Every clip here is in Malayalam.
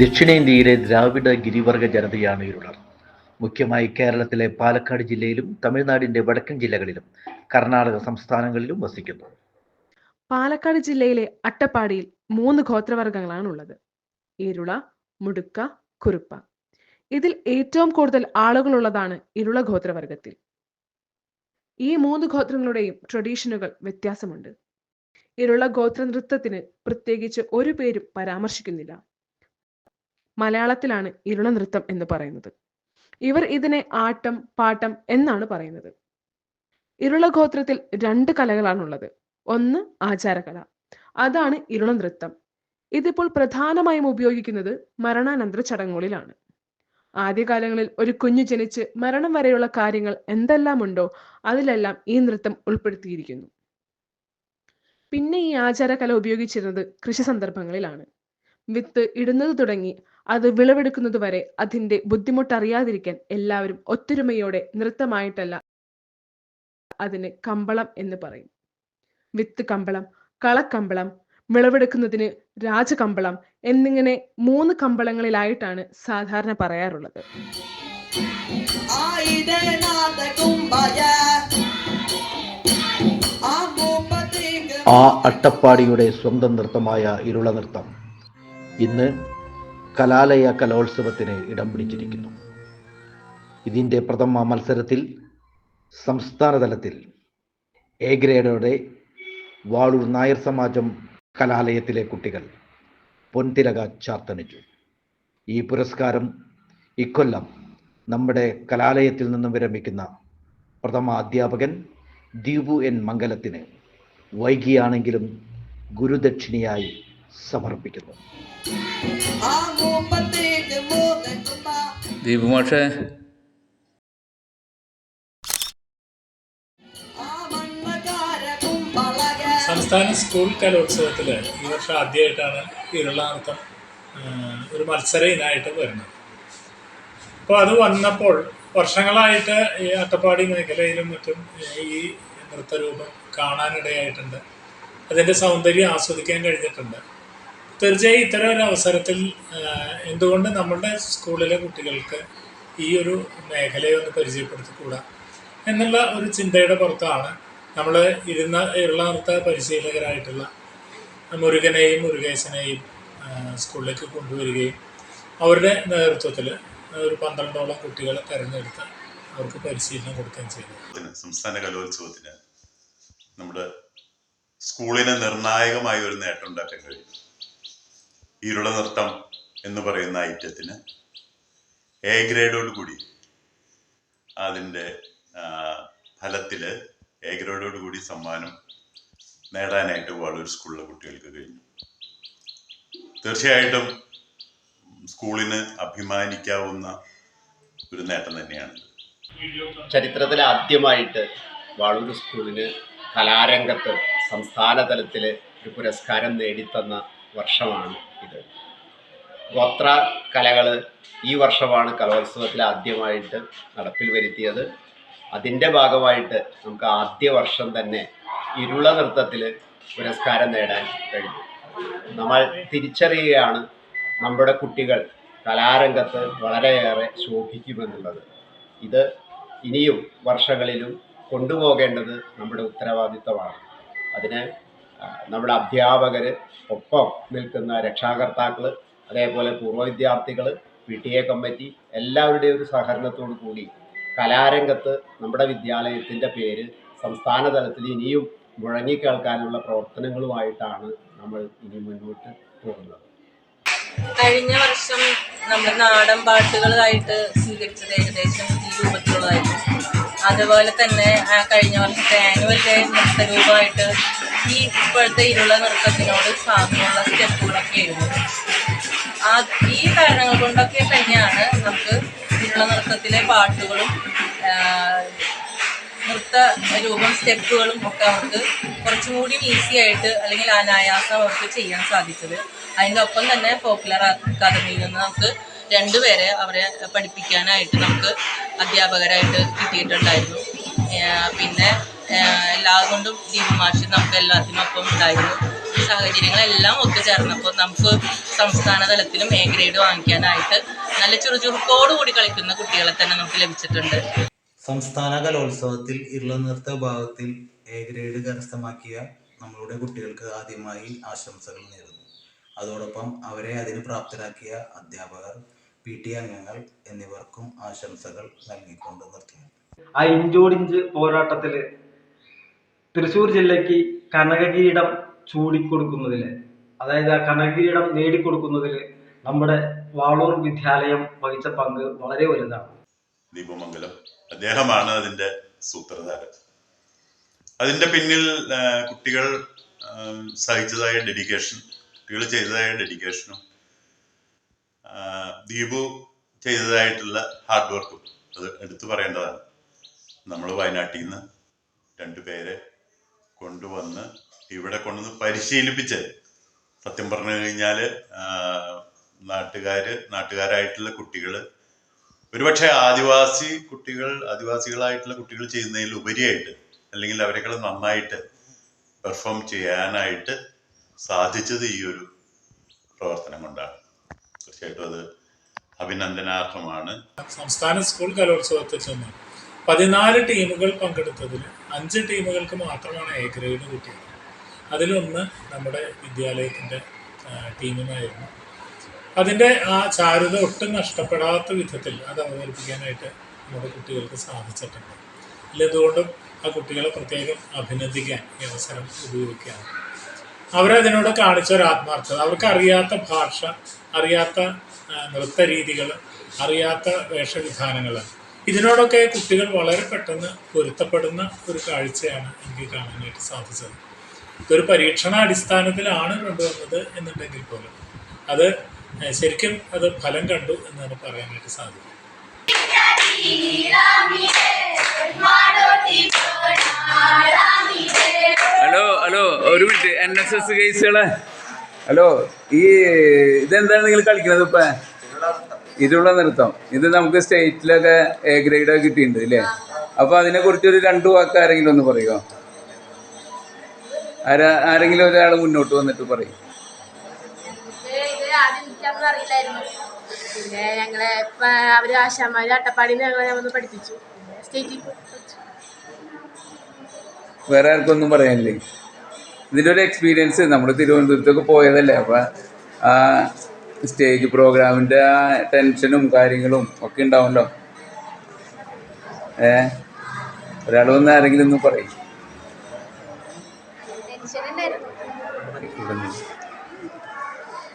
ദക്ഷിണേന്ത്യയിലെ ദ്രാവിഡ ഗിരിവർഗ ജനതയാണ് ഇരുളർ. മുഖ്യമായി കേരളത്തിലെ പാലക്കാട് ജില്ലയിലും തമിഴ്നാടിന്റെ വടക്കൻ ജില്ലകളിലും കർണാടക സംസ്ഥാനങ്ങളിലും വസിക്കുന്നു. പാലക്കാട് ജില്ലയിലെ അട്ടപ്പാടിയിൽ മൂന്ന് ഗോത്രവർഗങ്ങളാണ് ഉള്ളത് ഇരുള മുടുക്ക കുറുപ്പ. ഇതിൽ ഏറ്റവും കൂടുതൽ ആളുകളുള്ളതാണ് ഇരുള ഗോത്രവർഗത്തിൽ. ഈ മൂന്ന് ഗോത്രങ്ങളുടെയും ട്രഡീഷനുകൾ വ്യത്യാസമുണ്ട്. ഇരുള ഗോത്ര നൃത്തത്തിന് പ്രത്യേകിച്ച് ഒരു പേരും പരാമർശിക്കുന്നില്ല. മലയാളത്തിലാണ് ഇരുള നൃത്തം എന്ന് പറയുന്നത്. ഇവർ ഇതിനെ ആട്ടം പാട്ടം എന്നാണ് പറയുന്നത്. ഇരുളഗോത്രത്തിൽ രണ്ട് കലകളാണുള്ളത് ഒന്ന് ആചാരകല. അതാണ് ഇരുള നൃത്തം. ഇതിപ്പോൾ പ്രധാനമായും ഉപയോഗിക്കുന്നത് മരണാനന്തര ചടങ്ങുകളിലാണ്. ആദ്യകാലങ്ങളിൽ ഒരു കുഞ്ഞു ജനിച്ച് മരണം വരെയുള്ള കാര്യങ്ങൾ എന്തെല്ലാം ഉണ്ടോ അതിലെല്ലാം ഈ നൃത്തം ഉൾപ്പെടുത്തിയിരിക്കുന്നു. പിന്നെ ഈ ആചാരകല ഉപയോഗിച്ചിരുന്നത് കൃഷി സന്ദർഭങ്ങളിലാണ്. വിത്ത് ഇടുന്നത് തുടങ്ങി അത് വിളവെടുക്കുന്നതുവരെ അതിന്റെ ബുദ്ധിമുട്ടറിയാതിരിക്കാൻ എല്ലാവരും ഒത്തൊരുമയോടെ നൃത്തമായിട്ടല്ല അതിന് കമ്പളം എന്ന് പറയും. വിത്ത് കമ്പളം കളക്കമ്പളം വിളവെടുക്കുന്നതിന് രാജകമ്പളം എന്നിങ്ങനെ മൂന്ന് കമ്പളങ്ങളിലായിട്ടാണ് സാധാരണ പറയാറുള്ളത്. ആ അട്ടപ്പാടിയുടെ സ്വന്തം നൃത്തമായ ഇരുള നൃത്തം ഇന്ന് കലാലയ കലോത്സവത്തിന് ഇടം പിടിച്ചിരിക്കുന്നു. ഇതിന്റെ പ്രഥമ മത്സരത്തിൽ സംസ്ഥാനതലത്തിൽ എ ഗ്രേഡോടെ വാളൂർ നായർ സമാജം കലാലയത്തിലെ കുട്ടികൾ പൊൻതിരക ചാർത്തണിച്ചു. ഈ പുരസ്കാരം ഇക്കൊല്ലം നമ്മുടെ കലാലയത്തിൽ നിന്നും വിരമിക്കുന്ന പ്രഥമ അധ്യാപകൻ ദീപു എൻ മംഗലത്തിന് വൈകിയാണെങ്കിലും ഗുരുദക്ഷിണയായി സമർപ്പിക്കുന്നു. ആ മൂപ്പത്തേക്ക് മൂന്ന് കുംഭ ദീപു മാഷേ ആ സംസ്ഥാന സ്കൂൾ കലോത്സവത്തിൽ ഈ വർഷം ആദ്യമായിട്ടാണ് ഇരുളാർത്ഥം ഒരു മത്സര ഇനായിട്ട് വരുന്നത്. അപ്പോൾ അത് വന്നപ്പോൾ വർഷങ്ങളായിട്ട് ഈ അട്ടപ്പാടി മേഖലയിലും മറ്റും ഈ നൃത്തരൂപം കാണാനിടയായിട്ടുണ്ട്. അതിന്റെ സൗന്ദര്യം ആസ്വദിക്കാൻ കഴിഞ്ഞിട്ടുണ്ട്. തീർച്ചയായും ഇത്തരം ഒരു അവസരത്തിൽ എന്തുകൊണ്ട് നമ്മളുടെ സ്കൂളിലെ കുട്ടികൾക്ക് ഈ ഒരു മേഖലയെ ഒന്ന് പരിചയപ്പെടുത്തിക്കൂടാ എന്നുള്ള ഒരു ചിന്തയുടെ പുറത്താണ് നമ്മൾ ഇരുന്ന ഇരുള നൃത്ത പരിശീലകരായിട്ടുള്ള മുരുകനെയും മുരുകേശനെയും സ്കൂളിലേക്ക് കൊണ്ടുവരികയും അവരുടെ നേതൃത്വത്തിൽ ഒരു പന്ത്രണ്ടോളം കുട്ടികളെ തിരഞ്ഞെടുത്ത് അവർക്ക് പരിശീലനം കൊടുക്കുകയും ചെയ്തു. സംസ്ഥാന കലോത്സവത്തിന് നമ്മുടെ സ്കൂളിന് നിർണായകമായ ഒരു നേട്ടം ഉണ്ടാക്കാൻ കഴിയും. ഇരുള നൃത്തം എന്ന് പറയുന്ന ഐറ്റത്തിന് എ ഗ്രേഡോട് കൂടി അതിന്റെ ഫലത്തിൽ എ ഗ്രേഡോട് കൂടി സമ്മാനം നേടാനായിട്ട് വാളൂർ സ്കൂളിലെ കുട്ടികൾക്ക് കഴിഞ്ഞു. തീർച്ചയായിട്ടും സ്കൂളിന് അഭിമാനിക്കാവുന്ന ഒരു നേട്ടം തന്നെയാണ് ചരിത്രത്തിൽ ആദ്യമായിട്ട് വാളൂർ സ്കൂളിന് കലാരംഗത്ത് സംസ്ഥാന തലത്തിൽ ഒരു പുരസ്കാരം നേടിത്തന്ന വർഷമാണ് ഇത് ഗോത്ര കലകൾ ഈ വർഷമാണ് കലോത്സവത്തിൽ ആദ്യമായിട്ട് നടപ്പിൽ വരുത്തിയത്. അതിന്റെ ഭാഗമായിട്ട് നമുക്ക് ആദ്യ വർഷം തന്നെ ഇരുള നൃത്തത്തിൽ പുരസ്കാരം നേടാൻ കഴിഞ്ഞു. നമ്മൾ തിരിച്ചറിയുകയാണ് നമ്മുടെ കുട്ടികൾ കലാരംഗത്ത് വളരെയേറെ ശോഭിക്കുമെന്നുള്ളത്. ഇത് ഇനിയും വർഷങ്ങളിലും കൊണ്ടുപോകേണ്ടത് നമ്മുടെ ഉത്തരവാദിത്തമാണ്. അതിന് നമ്മുടെ അധ്യാപകർ ഒപ്പം നിൽക്കുന്ന രക്ഷാകർത്താക്കൾ അതേപോലെ പൂർവ വിദ്യാർത്ഥികൾ പി ടി എ കമ്മിറ്റി എല്ലാവരുടെയും ഒരു സഹകരണത്തോടു കൂടി കലാരംഗത്ത് നമ്മുടെ വിദ്യാലയത്തിന്റെ പേര് സംസ്ഥാന തലത്തിൽ ഇനിയും മുഴങ്ങിക്കേൾക്കാനുള്ള പ്രവർത്തനങ്ങളുമായിട്ടാണ് നമ്മൾ ഇനി മുന്നോട്ട് പോകുന്നത്. കഴിഞ്ഞ വർഷം നമ്മൾ നാടൻ പാട്ടുകളായിട്ട് സ്വീകരിച്ചത് ഏകദേശം ഈ രൂപത്തിലുള്ളതായിരുന്നു. അതുപോലെ തന്നെ കഴിഞ്ഞ വർഷത്തെ ആനുവൽ ഡേ നൃത്തരൂപമായിട്ട് ഈ ഇപ്പോഴത്തെ ഇരുള നൃത്തത്തിനോട് സാമ്യമുള്ള സ്റ്റെപ്പുകളൊക്കെ ആ ഈ കാരണങ്ങൾ കൊണ്ടൊക്കെ തന്നെയാണ് നമുക്ക് ഇരുള നൃത്തത്തിലെ പാട്ടുകളും നൃത്ത രൂപം സ്റ്റെപ്പുകളും ഒക്കെ അവർക്ക് കുറച്ചും കൂടി ഈസി ആയിട്ട് അല്ലെങ്കിൽ അനായാസം അവർക്ക് ചെയ്യാൻ സാധിച്ചത്. അതിന്റെ ഒപ്പം തന്നെ പോപ്പുലർ അക്കാദമിയിൽ നിന്ന് നമുക്ക് രണ്ടുപേരെ അവരെ പഠിപ്പിക്കാനായിട്ട് നമുക്ക് അധ്യാപകരായിട്ട് കിട്ടിയിട്ടുണ്ടായിരുന്നു. പിന്നെ എല്ലാ കൊണ്ടും ദീപമാഷി നമുക്ക് എല്ലാത്തിനും ഒപ്പം ഉണ്ടായിരുന്നു. സാഹചര്യങ്ങളെല്ലാം ഒത്തുചേർന്നപ്പോൾ നമുക്ക് സംസ്ഥാന തലത്തിലും എ ഗ്രേഡ് വാങ്ങിക്കാനായിട്ട് നല്ല ചുറുചുറുക്കോട് കൂടി കളിക്കുന്ന കുട്ടികളെ തന്നെ നമുക്ക് ലഭിച്ചിട്ടുണ്ട്. സംസ്ഥാന കലോത്സവത്തിൽ ഇരുള നൃത്ത വിഭാഗത്തിൽ എ ഗ്രേഡ് കരസ്ഥമാക്കിയ നമ്മളുടെ കുട്ടികൾക്ക് ആദ്യമായി ആശംസകൾ നേരുന്നു. അതോടൊപ്പം അവരെ അതിന് പ്രാപ്തരാക്കിയ അധ്യാപകർ പി ടി അംഗങ്ങൾ എന്നിവർക്കും ആശംസകൾ നൽകിക്കൊണ്ട് നിർത്തുന്നു. ആ ഇഞ്ചോടിഞ്ച് പോരാട്ടത്തിൽ തൃശ്ശൂർ ജില്ലയ്ക്ക് കനകകിരീടം ചൂടിക്കൊടുക്കുന്നതിൽ അതായത് ആ കനകകിരീടം നേടിക്കൊടുക്കുന്നതിൽ നമ്മുടെ വാളൂർ വിദ്യാലയം വഹിച്ച പങ്ക് വളരെ വലുതാണ്. ദീപമംഗലം. അദ്ദേഹമാണ് അതിന്റെ സൂത്രധാരൻ. അതിന്റെ പിന്നിൽ കുട്ടികൾ സഹിച്ചതായ ഡെഡിക്കേഷൻ കുട്ടികൾ ചെയ്തതായ ഡെഡിക്കേഷനും ദീപു ചെയ്തതായിട്ടുള്ള ഹാർഡ് വർക്കും അത് എടുത്തു പറയേണ്ടതാണ്. നമ്മൾ വയനാട്ടിൽ നിന്ന് രണ്ടു പേരെ കൊണ്ടുവന്ന് ഇവിടെ കൊണ്ടുവന്ന് പരിശീലിപ്പിച്ച്. സത്യം പറഞ്ഞു കഴിഞ്ഞാൽ നാട്ടുകാർ നാട്ടുകാരായിട്ടുള്ള കുട്ടികൾ ഒരുപക്ഷെ ആദിവാസി കുട്ടികൾ ആദിവാസികളായിട്ടുള്ള കുട്ടികൾ ചെയ്യുന്നതിൽ ഉപരിയായിട്ട് അല്ലെങ്കിൽ അവരെക്കാൾ നന്നായിട്ട് പെർഫോം ചെയ്യാനായിട്ട് സാധിച്ചത് ഈ ഒരു പ്രവർത്തനം കൊണ്ടാണ്. തീർച്ചയായിട്ടും അത് അഭിനന്ദനാർഹമാണ്. സംസ്ഥാന സ്കൂൾ കലോത്സവത്തിൽ ചെന്ന് പതിനാല് ടീമുകൾ പങ്കെടുത്തതിൽ അഞ്ച് ടീമുകൾക്ക് മാത്രമാണ് എ ഗ്രേഡ് കിട്ടിയത്. അതിലൊന്ന് നമ്മുടെ വിദ്യാലയത്തിന്റെ ടീമിനായിരുന്നു. അതിന്റെ ആ ചാരുത ഒട്ടും നഷ്ടപ്പെടാത്ത വിധത്തിൽ അത് അവതരിപ്പിക്കാനായിട്ട് നമ്മുടെ കുട്ടികൾക്ക് സാധിച്ചിട്ടുണ്ട്. ഇല്ലതുകൊണ്ടും ആ കുട്ടികളെ പ്രത്യേകം അഭിനന്ദിക്കാൻ ഈ അവസരം ഉപയോഗിക്കുകയാണ്. അവരതിനോട് കാണിച്ച ഒരു ആത്മാർത്ഥത. അവർക്ക് അറിയാത്ത ഭാഷ അറിയാത്ത നൃത്ത രീതികൾ അറിയാത്ത വേഷവിധാനങ്ങൾ ഇതിനോടൊക്കെ കുട്ടികൾ വളരെ പെട്ടെന്ന് പൊരുത്തപ്പെടുന്ന ഒരു കാഴ്ചയാണ് എനിക്ക് കാണാനായിട്ട് സാധിച്ചത്. ഇതൊരു പരീക്ഷണാടിസ്ഥാനത്തിലാണ് കൊണ്ടുവന്നത് എന്നുണ്ടെങ്കിൽ പോലും. അത് ശരിക്കും അത് ഫലം കണ്ടു എന്നാണ് പറയാനായിട്ട് സാധിക്കും ഹലോ ഹലോ ഒരു മിനിറ്റ്. എൻ എസ് എസ് കേസുകളെ ഹലോ ഈ ഇതെന്താണ് നിങ്ങൾ കളിക്കുന്നത് ഇപ്പൊ? ഇരുള്ള നൃത്തം. ഇത് നമുക്ക് സ്റ്റേറ്റിലൊക്കെ എ ഗ്രേഡ് കിട്ടിയിട്ടുണ്ട് അല്ലേ അപ്പൊ അതിനെ കുറിച്ച് ഒരു രണ്ടു വാക്ക് ആരെങ്കിലും ഒന്ന് പറയുമോ ആരാ ആരെങ്കിലും ഒരാൾ മുന്നോട്ട് വന്നിട്ട് പറയും. വേറെ പിന്നെ ഞങ്ങളെ അവർ ആശാമാര് അട്ടപ്പാടിന്ന് ഞങ്ങളെ വന്ന് പഠിപ്പിച്ചു. സ്റ്റേറ്റിൽ വേറെ ആർക്കൊന്നും പറയാനില്ലേ? ഇതിന്റെ ഒരു എക്സ്പീരിയൻസ് നമ്മൾ തിരുവനന്തപുരത്തൊക്കെ പോയതല്ലേ? അപ്പം ആ സ്റ്റേജ് പ്രോഗ്രാമിന്റെ ആ ടെൻഷനും കാര്യങ്ങളും ഒക്കെ ഉണ്ടാവുമല്ലോ. ഏ? ഒരാൾ വന്ന് ആരെങ്കിലും ഒന്ന് പറയും.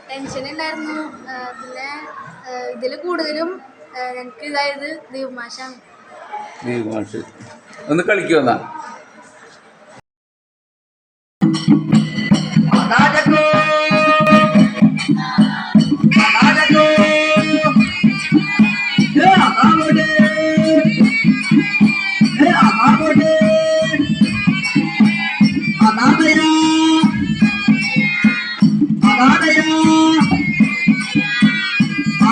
ടെൻഷൻ ഉണ്ടായിരുന്നു പിന്നെ ഇതിൽ കൂടുതലും ഞങ്ങൾക്ക് ഇതായത് ദീപമാശാണ് ഈ മാഷ്. ഒന്ന് കളിക്കുമോ